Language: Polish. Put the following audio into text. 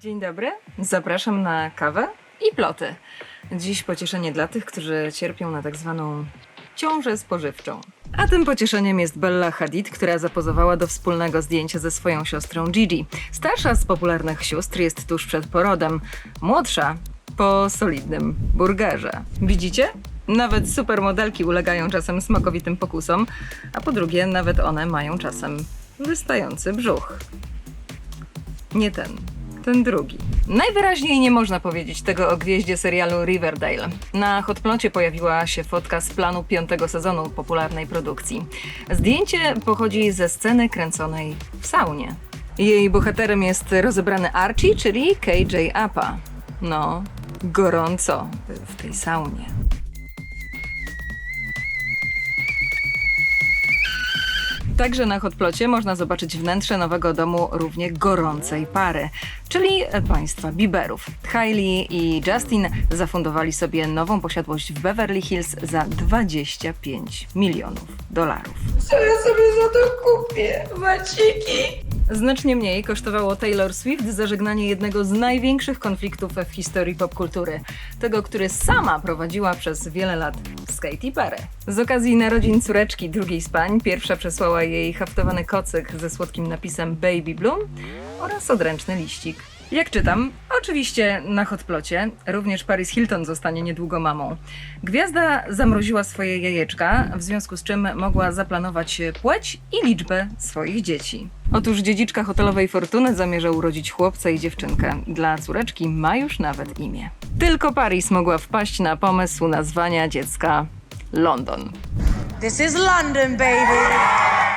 Dzień dobry, zapraszam na kawę i ploty. Dziś pocieszenie dla tych, którzy cierpią na tak zwaną ciążę spożywczą. A tym pocieszeniem jest Bella Hadid, która zapozowała do wspólnego zdjęcia ze swoją siostrą Gigi. Starsza z popularnych sióstr jest tuż przed porodem, młodsza po solidnym burgerze. Widzicie? Nawet supermodelki ulegają czasem smakowitym pokusom, a po drugie, nawet one mają czasem wystający brzuch. Nie ten, ten drugi. Najwyraźniej nie można powiedzieć tego o gwieździe serialu Riverdale. Na Hotplocie pojawiła się fotka z planu piątego sezonu popularnej produkcji. Zdjęcie pochodzi ze sceny kręconej w saunie. Jej bohaterem jest rozebrany Archie, czyli KJ Apa. No, gorąco w tej saunie. Także na Hotplocie można zobaczyć wnętrze nowego domu równie gorącej pary, czyli państwa Bieberów. Kylie i Justin zafundowali sobie nową posiadłość w Beverly Hills za 25 milionów dolarów. Co ja sobie za to kupię? Waciki? Znacznie mniej kosztowało Taylor Swift zażegnanie jednego z największych konfliktów w historii popkultury. Tego, który sama prowadziła przez wiele lat z Katy Perry. Z okazji narodzin córeczki drugiej z pań, pierwsza przesłała jej haftowany kocyk ze słodkim napisem Baby Bloom oraz odręczny liścik. Jak czytam, oczywiście na hotplocie, również Paris Hilton zostanie niedługo mamą. Gwiazda zamroziła swoje jajeczka, w związku z czym mogła zaplanować płeć i liczbę swoich dzieci. Otóż dziedziczka hotelowej fortuny zamierza urodzić chłopca i dziewczynkę. Dla córeczki ma już nawet imię. Tylko Paris mogła wpaść na pomysł nazwania dziecka London. This is London, baby.